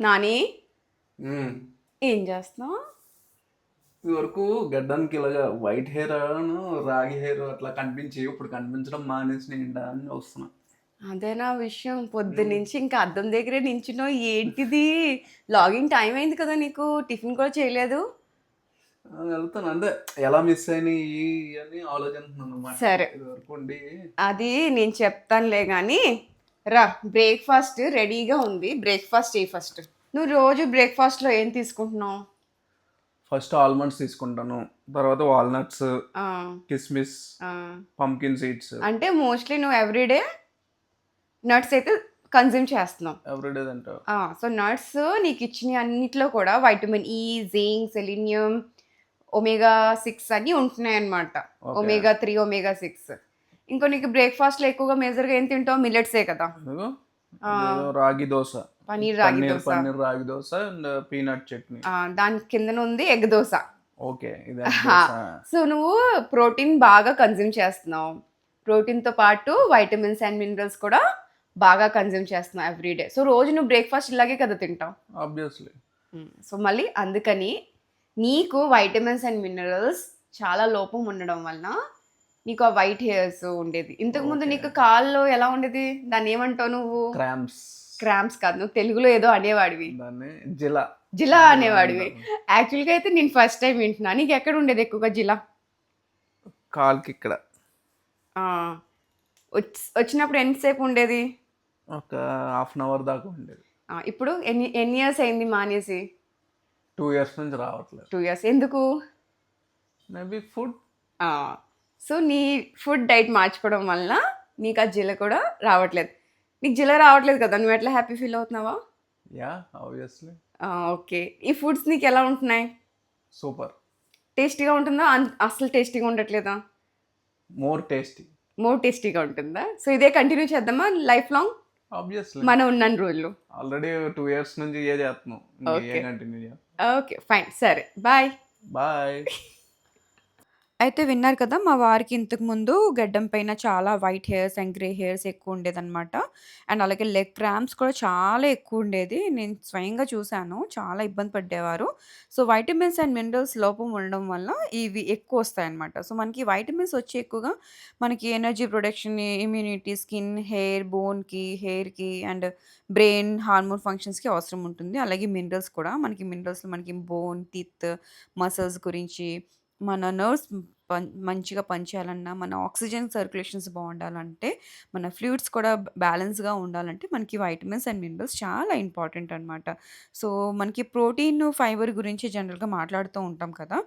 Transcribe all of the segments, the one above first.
నాని. ఏం చేస్తున్నావు? ఇదివరకు గడ్డానికి ఇలాగా వైట్ హెయిర్ రాగి హెయిర్ అట్లా కనిపించి ఇప్పుడు కనిపించడం మానేసి నిండా అని వస్తున్నా అదేనా విషయం. పొద్దు నుంచి ఇంకా అద్దం దగ్గరే నించున్నావు. ఏంటిది? లాగిన్ టైం అయింది కదా నీకు. టిఫిన్ కూడా చేయలేదు. వెళ్తాను. అంటే ఎలా మిస్ అయినాయి అని ఆలోచిస్తున్నాను సరే. అది నేను చెప్తానులే కానీ రా బ్రేక్ఫాస్ట్ రెడీగా ఉంది. బ్రేక్ఫాస్ట్ ఏ ఫస్ట్ నువ్వు రోజు బ్రేక్ఫాస్ట్లో ఏం తీసుకుంటున్నావు? ఫస్ట్ ఆల్మండ్స్ తీసుకుంటాను. తర్వాత వాల్నట్స్ కిస్మిస్. పంకిన్ సీడ్స్ అంటే మోస్ట్లీ నువ్వు ఎవ్రీడే నట్స్ అయితే కన్జ్యూమ్ చేస్తున్నావు. ఎవ్రీడే తింటా సో నట్స్ నీకు ఇచ్చిన అన్నిట్లో కూడా vitamin E zinc selenium omega six అన్నీ ఉంటున్నాయి అన్నమాట Okay. Omega three omega six ఇంకో నీకు బ్రేక్ఫాస్ట్లో ఎక్కువగా మేజర్గా ఏం తింటావు? మిల్లెట్సే కదా. రాగి దోశ. పనీర్ రాగి దోశ. పన్నీర్ రాగి దోశ అండ్ పీనట్ చట్నీ. దాని కిందన ఉంది ఎగ్ దోశ. ఓకే. సో నువ్వు ప్రోటీన్ బాగా కన్జ్యూమ్ చేస్తున్నావు. ప్రోటీన్తో పాటు వైటమిన్స్ అండ్ మినరల్స్ కూడా బాగా కన్జ్యూమ్ చేస్తున్నావు ఎవ్రీడే సో రోజు నువ్వు బ్రేక్ఫాస్ట్ ఇలాగే కదా తింటావు? ఆబ్వియస్లీ సో మళ్ళీ అందుకని నీకు వైటమిన్స్ అండ్ మినరల్స్ చాలా లోపం ఉండడం వలన నీకు ఆ వైట్ హెయిర్స్ ఉండేది. ఇంతకు ముందు. నీకు కాల్లో ఎలా ఉండేది? దాన్ని ఏమంటావు నువ్వు? క్రామ్స్ క్రామ్స్ కాదు నువ్వు తెలుగులో ఏదో అనేవాడివి. జిలా. జిలా అనేవాడివి. యాక్చువల్గా అయితే నేను ఫస్ట్ టైం వింటున్నా. నీకు ఎక్కడ ఉండేది ఎక్కువగా జిలా? కాల్కి ఇక్కడ. వచ్చినప్పుడు ఎంతసేపు ఉండేది? ఒక హాఫ్ అన్ అవర్ దాకా ఉండేది. ఇప్పుడు ఎన్ని ఎన్ని ఇయర్స్ అయింది మానేసి? టూ ఇయర్స్ నుంచి రావట్లేదు. టూ ఇయర్స్ ఎందుకు? మేబీ ఫుడ్ సో నీ ఫుడ్ డైట్ మార్చుకోవడం వలన నీకు ఆ జిల కూడా రావట్లేదు. నీకు జిల రావట్లేదు కదా నువ్వు ఎట్లా happy feel అవుతున్నావా? Yeah obviously okay. ఈ ఫుడ్స్ నీకు ఎలా ఉంటున్నాయి? సూపర్. టేస్టీగా ఉంటుందా? అస్సలు టేస్టీగా ఉండట్లేదా? మోర్ టేస్టీ మోర్ టేస్టీగా ఉంటుందా? సో ఇదే కంటిన్యూ చేద్దామా? లైఫ్ లాంగ్ ఆబ్వియస్లీ మనం ఉన్న రోజులు. ఆల్రెడీ టూ ఇయర్స్ నుంచి ఏ చేస్తున్నాం ఓకే ఫైన్ సరే. బాయ్ బాయ్ అయితే విన్నారు కదా! మా వారికి ఇంతకు ముందు గడ్డం పైన చాలా white hairs and grey hairs ఎక్కువ ఉండేదన్నమాట. అండ్ అలాగే లెగ్ క్రాంప్స్ కూడా చాలా ఎక్కువ ఉండేది. నేను స్వయంగా చూశాను. చాలా ఇబ్బంది పడ్డేవారు. సో వైటమిన్స్ అండ్ మినరల్స్ లోపం ఉండడం వల్ల ఇవి ఎక్కువ వస్తాయన్నమాట. సో మనకి వైటమిన్స్ వచ్చి ఎక్కువగా మనకి energy production immunity skin hair బోన్కి హెయిర్కి అండ్ బ్రెయిన్ హార్మోన్ ఫంక్షన్స్కి అవసరం ఉంటుంది. అలాగే మినరల్స్ కూడా. మనకి మినరల్స్ మనకి బోన్ టీత్ మసిల్స్ గురించి మన నర్వ్స్ పం మంచిగా పనిచేయాలన్నా మన ఆక్సిజన్ సర్క్యులేషన్స్ బాగుండాలంటే మన ఫ్లూయిడ్స్ కూడా బ్యాలెన్స్గా ఉండాలంటే మనకి వైటమిన్స్ అండ్ మినరల్స్ చాలా ఇంపార్టెంట్ అనమాట సో మనకి ప్రోటీన్ ఫైబర్ గురించి జనరల్గా మాట్లాడుతూ ఉంటాం కదా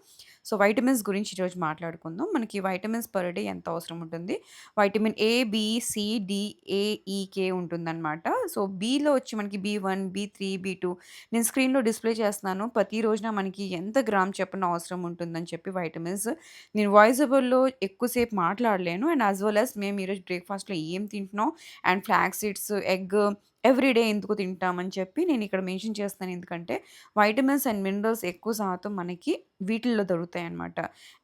సో వైటమిన్స్ గురించి ఈరోజు మాట్లాడుకుందాం. మనకి వైటమిన్స్ పర్ డే ఎంత అవసరం ఉంటుంది? Vitamin A B C D A E K ఉంటుందన్నమాట. సో బీలో వచ్చి మనకి B one B three B two నేను స్క్రీన్లో డిస్ప్లే చేస్తున్నాను. ప్రతి రోజున మనకి ఎంత గ్రామ్ చెప్పిన అవసరం ఉంటుందని చెప్పి వైటమిన్స్. నేను వాయిసబుల్లో ఎక్కువసేపు మాట్లాడలేను. అండ్ యాజ్ వెల్ యాజ్ మేము ఈరోజు బ్రేక్ఫాస్ట్లో ఏం తింటున్నాం? And flax seeds egg everyday ఎందుకు తింటామని చెప్పి నేను ఇక్కడ మెన్షన్ చేస్తాను. ఎందుకంటే వైటమిన్స్ అండ్ మినరల్స్ ఎక్కువ శాతం మనకి వీటిల్లో దొరుకుతాయి అన్నమాట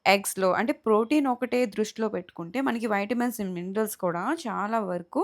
ఎగ్స్లో అంటే ప్రోటీన్ ఒకటే దృష్టిలో పెట్టుకుంటే మనకి వైటమిన్స్ అండ్ మినరల్స్ కూడా చాలా వరకు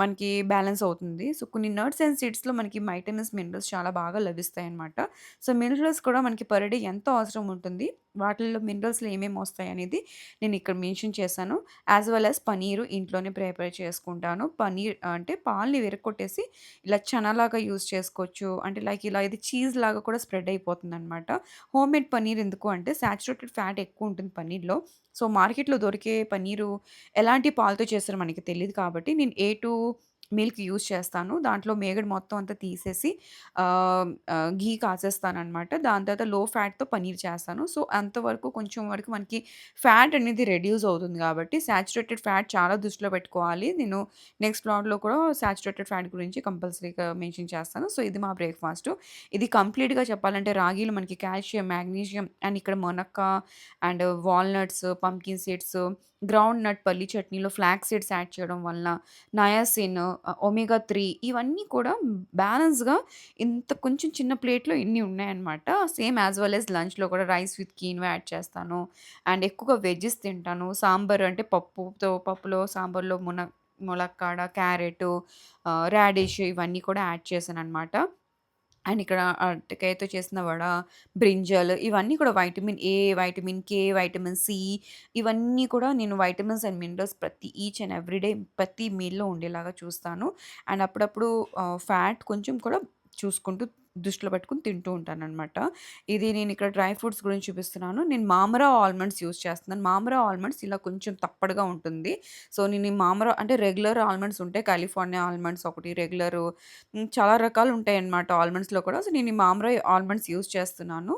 మనకి బ్యాలెన్స్ అవుతుంది. సో కొన్ని నట్స్ అండ్ సీడ్స్లో మనకి వైటమిన్స్ మినరల్స్ చాలా బాగా లభిస్తాయి అన్నమాట సో మినరల్స్ కూడా మనకి పర్ డే ఎంత అవసరం ఉంటుంది. వాటిల్లో మినరల్స్లో ఏమేమి వస్తాయి అనేది నేను ఇక్కడ మెన్షన్ చేశాను. యాజ్ వెల్ యాజ్ పనీరు ఇంట్లోనే ప్రిపేర్ చేసుకుంటాను. పనీర్ అంటే పాల్ని విరగొట్టేసి ఇలా చనాలాగా యూస్ చేసుకోవచ్చు. అంటే లైక్ ఇలా ఇది చీజ్ లాగా కూడా స్ప్రెడ్ అయిపోతుంది అనమాట హోమ్ మేడ్ పనీర్ ఎందుకు అంటే సాచురేటెడ్ ఫ్యాట్ ఎక్కువ ఉంటుంది పన్నీర్లో. సో మార్కెట్లో దొరికే పన్నీరు ఎలాంటి పాలతో చేస్తారో మనకి తెలియదు కాబట్టి నేను ఏ టూ మిల్క్ యూజ్ చేస్తాను. దాంట్లో మేగడ మొత్తం అంతా తీసేసి గీ కాసేస్తాను అనమాట దాని తర్వాత లో ఫ్యాట్తో పనీర్ చేస్తాను. సో అంతవరకు కొంచెం వరకు మనకి ఫ్యాట్ అనేది రెడ్యూస్ అవుతుంది కాబట్టి సాచురేటెడ్ ఫ్యాట్ చాలా దృష్టిలో పెట్టుకోవాలి. నేను నెక్స్ట్ ప్లాట్లో కూడా సాచురేటెడ్ ఫ్యాట్ గురించి కంపల్సరీగా మెన్షన్ చేస్తాను. సో ఇది మా బ్రేక్ఫాస్ట్. ఇది కంప్లీట్గా చెప్పాలంటే రాగిలు మనకి కాల్షియం మ్యాగ్నీషియం అండ్ ఇక్కడ మొనక్క and walnuts pumpkin seeds groundnut పల్లి చట్నీలో ఫ్లాక్ సీడ్స్ యాడ్ చేయడం వలన నయాసిన్ ఒమేగా త్రీ ఇవన్నీ కూడా బ్యాలెన్స్గా ఇంత కొంచెం చిన్న ప్లేట్లో ఇన్ని ఉన్నాయన్నమాట. సేమ్ యాజ్ వెల్ యాజ్ లంచ్లో కూడా రైస్ విత్ కీన్వా యాడ్ చేస్తాను. అండ్ ఎక్కువగా వెజ్జెస్ తింటాను. సాంబార్ అంటే పప్పుతో పప్పులో సాంబార్లో మున ములక్కాడ క్యారెట్ రాడిష్ ఇవన్నీ కూడా యాడ్ చేశాను అనమాట అండ్ ఇక్కడ అరటికాయతో చేసిన వడ, బ్రింజాల్ ఇవన్నీ కూడా vitamin A, vitamin K, vitamin C ఇవన్నీ కూడా నేను వైటమిన్స్ అండ్ మినరల్స్ ప్రతి ఈచ్ అండ్ ఎవ్రీ డే ప్రతి మీల్‌లో ఉండేలాగా చూస్తాను. అండ్ అప్పుడప్పుడు ఆహ్, ఫ్యాట్ కొంచెం కూడా చూసుకుంటూ దృష్టిలో పెట్టుకుని తింటూ ఉంటాననమాట. ఇది నేను ఇక్కడ డ్రై ఫ్రూట్స్ గురించి చూపిస్తున్నాను. నేను మామరా ఆల్మండ్స్ యూస్ చేస్తున్నాను. మామరా ఆల్మండ్స్ ఇలా కొంచెం తప్పడుగా ఉంటుంది. సో, నేను మామరా అంటే రెగ్యులర్ ఆల్మండ్స్ ఉంటాయి. కాలిఫోర్నియా ఆల్మండ్స్ ఒకటి రెగ్యులరు చాలా రకాలు ఉంటాయన్నమాట ఆల్మండ్స్‌లో కూడా. సో, నేను మామరా ఆల్మండ్స్ యూజ్ చేస్తున్నాను.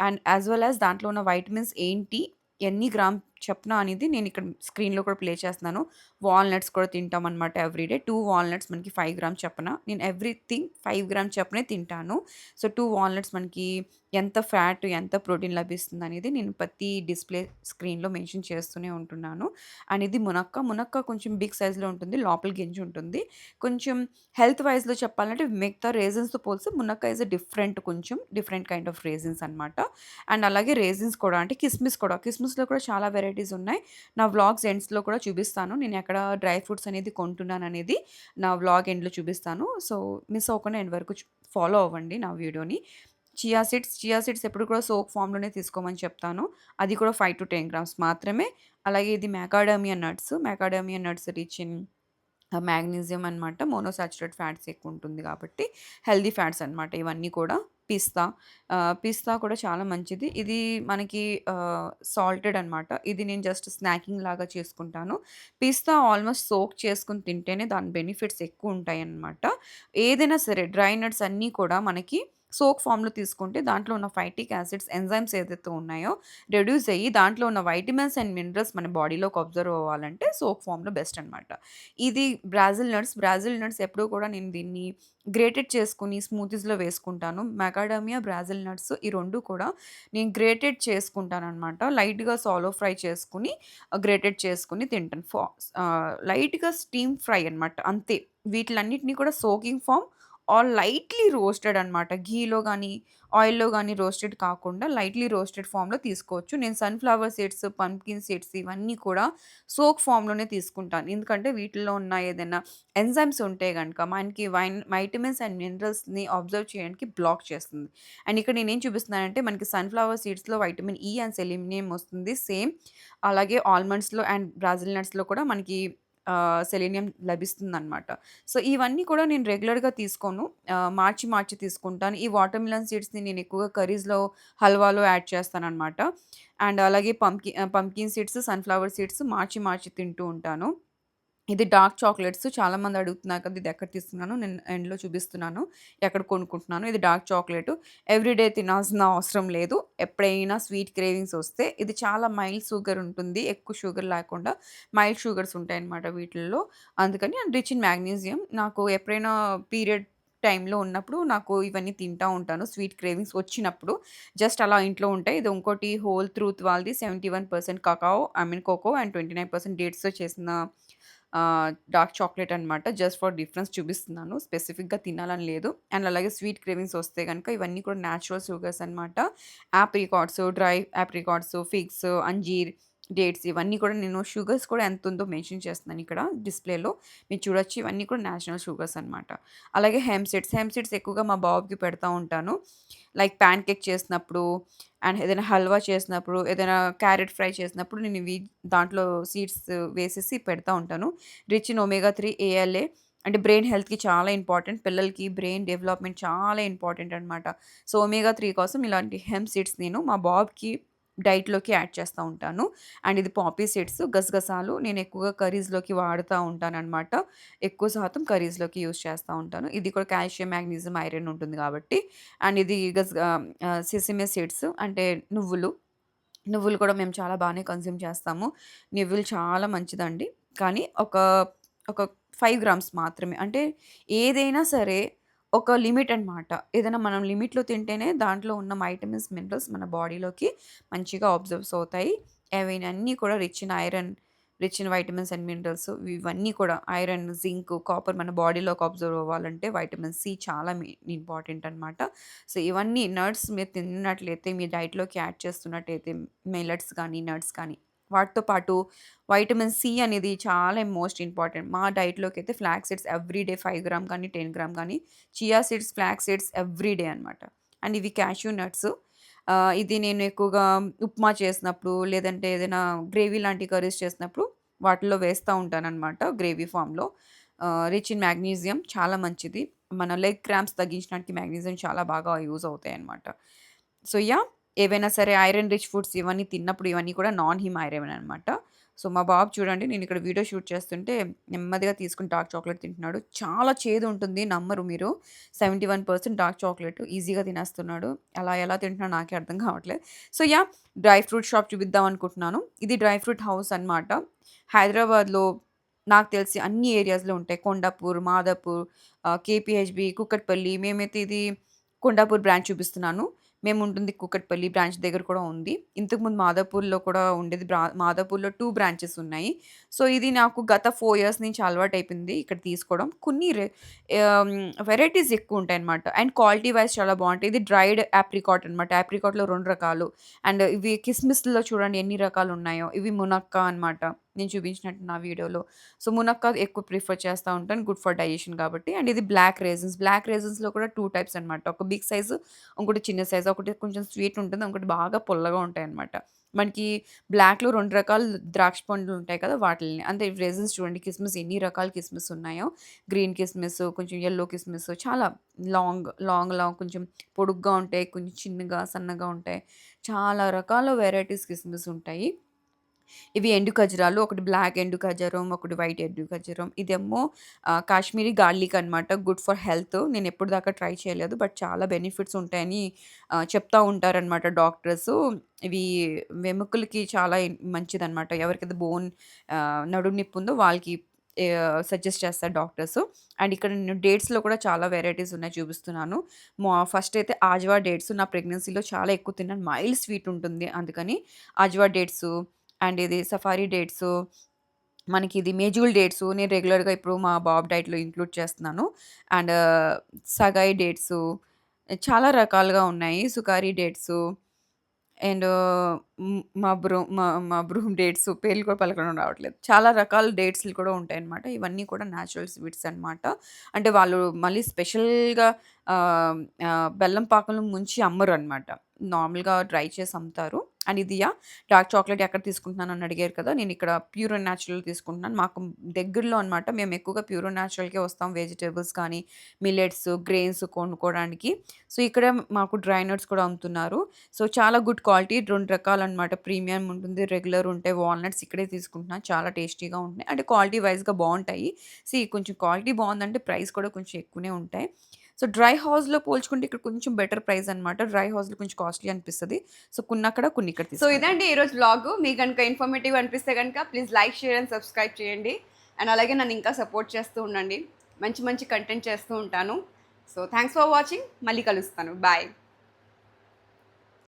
అండ్ యాజ్ వెల్ యాజ్ దాంట్లో ఉన్న వైటమిన్స్ ఏంటి, ఎన్ని గ్రామ్ చప్పున అనేది నేను ఇక్కడ స్క్రీన్‌లో కూడా ప్లే చేస్తున్నాను. వాల్‌నట్స్ కూడా తింటాం అనమాట ఎవ్రీడే. టూ వాల్‌నట్స్ మనకి ఫైవ్ గ్రామ్స్ చప్పున. నేను ఎవ్రీథింగ్ ఫైవ్ గ్రామ్స్ చప్పునే తింటాను. సో, టూ వాల్‌నట్స్ మనకి ఎంత ఫ్యాట్, ఎంత ప్రోటీన్ లభిస్తుంది అనేది నేను ప్రతి డిస్‌ప్లే స్క్రీన్‌లో మెన్షన్ చేస్తూనే ఉంటున్నాను. అండ్ ఇది మునక్క. మునక్క కొంచెం బిగ్ సైజ్‌లో ఉంటుంది. లోపల గింజ ఉంటుంది. కొంచెం హెల్త్ వైస్‌లో చెప్పాలంటే మిగతా రైజిన్స్‌తో పోలిస్తే మునక్కాయ అ డిఫరెంట్ కొంచెం డిఫరెంట్ కైండ్ ఆఫ్ రేజన్స్ అనమాట. అండ్ అలాగే రేజన్స్ కూడా అంటే కిస్మిస్ కూడా. కిస్మిస్‌లో కూడా చాలా వెరైటీ వెరైటీస్ ఉన్నాయి. నా వ్లాగ్స్ ఎండ్స్‌లో కూడా చూపిస్తాను. నేను ఎక్కడ డ్రై ఫ్రూట్స్ అనేది కొంటున్నాను అనేది నా వ్లాగ్ ఎండ్‌లో చూపిస్తాను. సో, మిస్ అవ్వకుండా ఎండ్ వరకు ఫాలో అవ్వండి నా వీడియోని. చియా సీడ్స్, చియా సీడ్స్ ఎప్పుడు కూడా సోక్ ఫార్మ్‌లోనే తీసుకోమని చెప్తాను. అది కూడా 5-10 గ్రామ్స్ మాత్రమే. అలాగే ఇది macadamia nuts. Macadamia nuts rich in magnesium అనమాట. మోనోసాచురేట్ ఫ్యాట్స్ ఎక్కువ ఉంటుంది కాబట్టి హెల్దీ ఫ్యాట్స్ అనమాట ఇవన్నీ కూడా. పిస్తా పిస్తా కూడా చాలా మంచిది. ఇది మనకి సాల్టెడ్ అనమాట. ఇది నేను జస్ట్ స్నాకింగ్ లాగా చేసుకుంటాను. పిస్తా ఆల్మోస్ట్ సోక్ చేసుకుని తింటేనే దాని బెనిఫిట్స్ ఎక్కువ ఉంటాయనమాట ఏదైనా సరే డ్రై నట్స్ అన్నీ కూడా మనకి సోక్ ఫామ్లో తీసుకుంటే దాంట్లో ఉన్న ఫైటిక్ యాసిడ్స్, ఎంజైమ్స్ ఏదైతే ఉన్నాయో రెడ్యూస్ అయ్యి దాంట్లో ఉన్న వైటమిన్స్ అండ్ మినరల్స్ మన బాడీలోకి అబ్జర్వ్ అవ్వాలంటే సోక్ ఫార్మ్‌లో బెస్ట్ అనమాట. ఇది బ్రాజిల్ నట్స్. బ్రాజిల్ నట్స్ ఎప్పుడూ కూడా నేను దీన్ని గ్రేటెడ్ చేసుకుని స్మూతీస్‌లో వేసుకుంటాను. మెకాడమియా బ్రాజిల్ నట్స్ ఈ రెండు కూడా నేను గ్రేటెడ్ చేసుకుంటాను అనమాట లైట్‌గా సాలో ఫ్రై చేసుకుని గ్రేటెడ్ చేసుకొని తింటాను. ఫా లైట్‌గా స్టీమ్ ఫ్రై అనమాట అంతే. వీటిలన్నిటిని కూడా soaking form all lightly roasted అనమాట. ఘీలో కానీ ఆయిల్‌లో కానీ రోస్టెడ్ కాకుండా లైట్‌లీ రోస్టెడ్ ఫామ్లో తీసుకోవచ్చు. నేను సన్‌ఫ్లవర్ సీడ్స్, పంప్కిన్ సీడ్స్ ఇవన్నీ కూడా సోక్ ఫామ్లోనే తీసుకుంటాను. ఎందుకంటే వీటిల్లో ఉన్న ఏదైనా ఎంజైమ్స్ ఉంటే కనుక మనకి వైన్ వైటమిన్స్ అండ్ మినరల్స్‌ని అబ్జర్వ్ చేయడానికి బ్లాక్ చేస్తుంది. అండ్ ఇక్కడ నేనేం చూపిస్తున్నానంటే మనకి సన్‌ఫ్లవర్ సీడ్స్‌లో వైటమిన్ ఇ అండ్ సెలీనియం వస్తుంది సేమ్. అలాగే ఆల్మండ్స్‌లో అండ్ బ్రాజిల్ నట్స్‌లో కూడా మనకి సెలీనియం లభిస్తుందనమాట. సో, ఇవన్నీ కూడా నేను రెగ్యులర్‌గా తీసుకోను. మార్చి మార్చి తీసుకుంటాను. ఈ వాటర్ మిలన్ సీడ్స్‌ని నేను ఎక్కువగా కర్రీస్‌లో, హల్వాలో యాడ్ చేస్తానన్నమాట అండ్ అలాగే pumpkin pumpkin seeds, sunflower seeds మార్చి మార్చి తింటూ ఉంటాను. ఇది డార్క్ చాక్లెట్స్ చాలామంది అడుగుతున్నారు కదా! ఇది ఎక్కడ తీస్తున్నాను నేను ఎండ్‌లో చూపిస్తున్నాను. ఎక్కడ కొనుక్కుంటున్నాను ఇది డార్క్ చాక్లెట్. ఎవ్రీడే తినాల్సిన అవసరం లేదు. ఎప్పుడైనా స్వీట్ క్రేవింగ్స్ వస్తే ఇది చాలా మైల్డ్ షుగర్ ఉంటుంది. ఎక్కువ షుగర్ లేకుండా మైల్డ్ షుగర్స్ ఉంటాయన్నమాట వీటిల్లో. అందుకని అండ్ రిచ్ ఇన్ మ్యాగ్నీజియం నాకు ఎప్పుడైనా పీరియడ్ టైంలో ఉన్నప్పుడు నాకు ఇవన్నీ తింటూ ఉంటాను. స్వీట్ క్రేవింగ్స్ వచ్చినప్పుడు. జస్ట్ అలా ఇంట్లో ఉంటాయి. ఇది ఇంకోటి హోల్ ట్రూత్ వాళ్ళది seventy one percent cacao I mean cocoa and 29% డేట్స్‌తో చేసిన డార్క్ చాక్లెట్ అనమాట. జస్ట్ ఫర్ డిఫరెన్స్ చూపిస్తున్నాను. స్పెసిఫిక్‌గా తినాలని లేదు. అండ్ అలాగే స్వీట్ క్రేవింగ్స్ వస్తే కనుక ఇవన్నీ కూడా నేచురల్ షుగర్స్ అనమాట. ఆప్రికాట్స్, డ్రై ఆప్రికాట్స్, ఫిగ్స్, అంజీర్, డేట్స్ ఇవన్నీ కూడా నేను షుగర్స్ కూడా ఎంత ఉందో మెన్షన్ చేస్తున్నాను ఇక్కడ డిస్‌ప్లేలో. మీరు చూడొచ్చు ఇవన్నీ కూడా నేషనల్ షుగర్స్ అనమాట. అలాగే హెమ్ సీడ్స్. హెమ్ సీడ్స్ ఎక్కువగా మా బాబుకి పెడతా ఉంటాను. లైక్ పాన్ కేక్ చేసినప్పుడు అండ్ ఏదైనా హల్వా చేసినప్పుడు, ఏదైనా క్యారెట్ ఫ్రై చేసినప్పుడు నేను ఇవి దాంట్లో సీడ్స్ వేసేసి పెడతా ఉంటాను. Rich in omega three ALA అంటే బ్రెయిన్ హెల్త్‌కి చాలా ఇంపార్టెంట్. పిల్లలకి బ్రెయిన్ డెవలప్‌మెంట్ చాలా ఇంపార్టెంట్ అనమాట. సో, ఒమేగా త్రీ కోసం ఇలాంటి హెమ్ సీడ్స్ నేను మా బాబుకి డైట్‌లోకి యాడ్ చేస్తూ ఉంటాను. అండ్ ఇది పాపీ సీడ్స్, గసగసాలు నేను ఎక్కువగా కర్రీస్‌లోకి వాడుతూ ఉంటాను అనమాట ఎక్కువ శాతం కర్రీస్‌లోకి యూజ్ చేస్తూ ఉంటాను. ఇది కూడా కాల్షియం, మాగ్నీసియం, ఐరన్ ఉంటుంది కాబట్టి. అండ్ ఇది గస్ సిసిమే సీడ్స్ అంటే నువ్వులు. నువ్వులు కూడా మేము చాలా బాగానే కన్స్యూమ్ చేస్తాము. నువ్వులు చాలా మంచిదండి. కానీ ఒక, ఒక ఫైవ్ గ్రామ్స్ మాత్రమే. అంటే ఏదైనా సరే ఒక లిమిట్ అనమాట. ఏదైనా మనం లిమిట్‌లో తింటేనే దాంట్లో ఉన్న వైటమిన్స్, మినరల్స్ మన బాడీలోకి మంచిగా అబ్జర్వ్స్ అవుతాయి. అవన్నీ కూడా rich in iron, rich in vitamins and minerals ఇవన్నీ కూడా ఐరన్, జింక్, కాపర్ మన బాడీలోకి అబ్జర్వ్ అవ్వాలంటే వైటమిన్ సి చాలా ఇంపార్టెంట్ అనమాట. సో, ఇవన్నీ నట్స్ మీరు తిన్నట్లయితే మీ డైట్‌లోకి యాడ్ చేస్తున్నట్టయితే మిల్లెట్స్ కానీ, నట్స్ కానీ వాటితో పాటు వైటమిన్ సి అనేది చాలా మోస్ట్ ఇంపార్టెంట్. మా డైట్‌లోకి అయితే flax seeds every day 5 gram కానీ, 10 గ్రామ్ కానీ, chia seeds, flax seeds every day అనమాట. అండ్ ఇవి క్యాష్యూ నట్స్. ఇది నేను ఎక్కువగా ఉప్మా చేసినప్పుడు, లేదంటే ఏదైనా గ్రేవీ లాంటి కర్రీస్ చేసినప్పుడు వాటిలో వేస్తూ ఉంటానన్నమాట గ్రేవీ ఫామ్‌లో. రిచ్ ఇన్ మ్యాగ్నీజియం చాలా మంచిది. మన లెగ్ క్రాంప్స్ తగ్గించడానికి మ్యాగ్నీజియం చాలా బాగా యూజ్ అవుతాయన్నమాట. సో, యా ఏవైనా సరే ఐరన్ రిచ్ ఫుడ్స్ ఇవన్నీ తిన్నప్పుడు ఇవన్నీ కూడా నాన్ హిమ్ ఐరన్ అనమాట. సో, మా బాబు చూడండి నేను ఇక్కడ వీడియో షూట్ చేస్తుంటే నెమ్మదిగా తీసుకుని డార్క్ చాక్లెట్ తింటున్నాడు. చాలా చేదు ఉంటుంది నమ్మరు మీరు. 71% డార్క్ చాక్లెట్ ఈజీగా తినేస్తున్నాడు. అలా ఎలా తింటున్నా నాకే అర్థం కావట్లేదు. So, yeah dry fruit shop చూపిద్దాం అనుకుంటున్నాను. ఇది డ్రై ఫ్రూట్ హౌస్ అనమాట. హైదరాబాద్‌లో నాకు తెలిసి అన్ని ఏరియాస్‌లో ఉంటాయి. కొండాపూర్, మాదాపూర్, కేపీహెచ్బి కుక్కట్పల్లి కూకట్పల్లి మేమైతే ఇది కొండాపూర్ బ్రాంచ్ చూపిస్తున్నాను. మేముంటుంది కూకట్పల్లి బ్రాంచ్ దగ్గర కూడా ఉంది. ఇంతకుముందు మాదాపూర్‌లో కూడా ఉండేది. బ్రా మాదాపూర్‌లో టూ బ్రాంచెస్ ఉన్నాయి. సో, ఇది నాకు గత ఫోర్ ఇయర్స్ నుంచి అలవాటు అయిపోయింది ఇక్కడ తీసుకోవడం. కొన్ని వెరైటీస్ ఎక్కువ ఉంటాయి అనమాట అండ్ క్వాలిటీ వైస్ చాలా బాగుంటాయి ఇది డ్రైడ్ ఆప్రికాట్ అనమాట. ఆప్రికాట్‌లో రెండు రకాలు. అండ్ ఇవి కిస్మిస్‌లో చూడండి ఎన్ని రకాలు ఉన్నాయో ఇవి మునక్కా అనమాట. నేను చూపించినట్టు నా వీడియోలో. సో, మునక్క ఎక్కువ ప్రిఫర్ చేస్తూ ఉంటాను. గుడ్ ఫర్ డైజెషన్ కాబట్టి. అండ్ ఇది బ్లాక్ రేజన్స్ బ్లాక్ రేజన్స్లో కూడా టూ టైప్స్ అనమాట. ఒక బిగ్ సైజు, ఇంకోటి చిన్న సైజు. ఒకటి కొంచెం స్వీట్ ఉంటుంది. ఇంకోటి బాగా పుల్లగా ఉంటాయన్నమాట. మనకి బ్లాక్‌లో రెండు రకాల ద్రాక్ష పండ్లు ఉంటాయి కదా! వాటిని అంటే రేజన్స్ చూడండి కిస్మిస్ ఎన్ని రకాల కిస్మిస్ ఉన్నాయో. గ్రీన్ కిస్మిస్, కొంచెం ఎల్లో కిస్మిస్ చాలా లాంగ్, లాంగ్, లాంగ్ కొంచెం పొడుగ్గా ఉంటాయి. కొంచెం చిన్నగా, సన్నగా ఉంటాయి. చాలా రకాల వెరైటీస్ కిస్మిస్ ఉంటాయి. ఇవి ఎండు ఖజరాలు ఒకటి బ్లాక్ ఎండు ఖజరం ఒకటి వైట్ ఎండు ఖజరం ఇదేమో కాశ్మీరీ గార్లిక్ అనమాట. Good for health. నేను ఎప్పటిదాకా ట్రై చేయలేదు. బట్ చాలా బెనిఫిట్స్ ఉంటాయని చెప్తూ ఉంటారనమాట డాక్టర్స్ ఇవి వెముకలకి చాలా మంచిదనమాట. ఎవరికైతే బోన్ నడు నిప్పు ఉందో వాళ్ళకి సజెస్ట్ చేస్తారు డాక్టర్స్ అండ్ ఇక్కడ నేను డేట్స్‌లో కూడా చాలా వెరైటీస్ ఉన్నాయి చూపిస్తున్నాను. మా ఫస్ట్ అయితే ఆజ్వా డేట్స్ నా ప్రెగ్నెన్సీలో చాలా ఎక్కువ తిన్నాను. మైల్డ్ స్వీట్ ఉంటుంది అందుకని. ఆజ్వా డేట్స్ అండ్ ఇది సఫారీ డేట్స్ మనకి ఇది మేజూల్ డేట్స్ నేను రెగ్యులర్‌గా ఇప్పుడు మా బాబు డైట్‌లో ఇంక్లూడ్ చేస్తున్నాను. అండ్ సగాయి డేట్స్ చాలా రకాలుగా ఉన్నాయి. Sukkari dates. And Mabroom మా మా బ్రూమ్ డేట్స్ పేర్లు కూడా పలకడం రావట్లేదు. చాలా రకాల డేట్స్‌లు కూడా ఉంటాయన్నమాట. ఇవన్నీ కూడా న్యాచురల్ స్వీట్స్ అనమాట. అంటే వాళ్ళు మళ్ళీ స్పెషల్‌గా బెల్లం పాకలు ముంచి అమ్మరనమాట. నార్మల్‌గా డ్రై చేసి అమ్ముతారు. అని దియా డార్క్ చాక్లెట్ ఎక్కడ తీసుకుంటున్నాను అని అడిగారు కదా! నేను ఇక్కడ ప్యూర్ అండ్ న్యాచురల్ తీసుకుంటున్నాను. మాకు దగ్గరలో అనమాట. మేము ఎక్కువగా ప్యూర్ అండ్ న్యాచురల్‌కే వస్తాం. వెజిటేబుల్స్ కానీ, మిల్లెట్స్, గ్రెయిన్స్ కొనుక్కోవడానికి. సో, ఇక్కడ మాకు డ్రై నట్స్ కూడా అమ్ముతున్నారు. సో, చాలా గుడ్ క్వాలిటీ రెండు రకాలు అనమాట ప్రీమియం ఉంటుంది. రెగ్యులర్ ఉంటాయి. వాల్‌నట్స్ ఇక్కడే తీసుకుంటున్నాను. చాలా టేస్టీగా ఉంటున్నాయి. అంటే క్వాలిటీ వైస్‌గా బాగుంటాయి సో కొంచెం క్వాలిటీ బాగుందంటే ప్రైస్ కూడా కొంచెం ఎక్కువనే ఉంటాయి. సో, డ్రై హౌస్‌లో పోల్చుకుంటే ఇక్కడ కొంచెం బెటర్ ప్రైస్ అనమాట. డ్రై హౌస్‌లో కొంచెం కాస్ట్‌లీ అనిపిస్తది. సో, కొన్నక్కడ కొన్ని ఇక్కడ సో. ఇదండి ఈరోజు వ్లాగు. మీకు గనుక ఇన్ఫర్మేటివ్ అనిపిస్తే గనుక please like, share and subscribe చేయండి. అండ్ అలాగే నన్ను ఇంకా సపోర్ట్ చేస్తూ ఉండండి. మంచి మంచి కంటెంట్ చేస్తూ ఉంటాను. So thanks for watching. మళ్ళీ కలుస్తాను. బాయ్.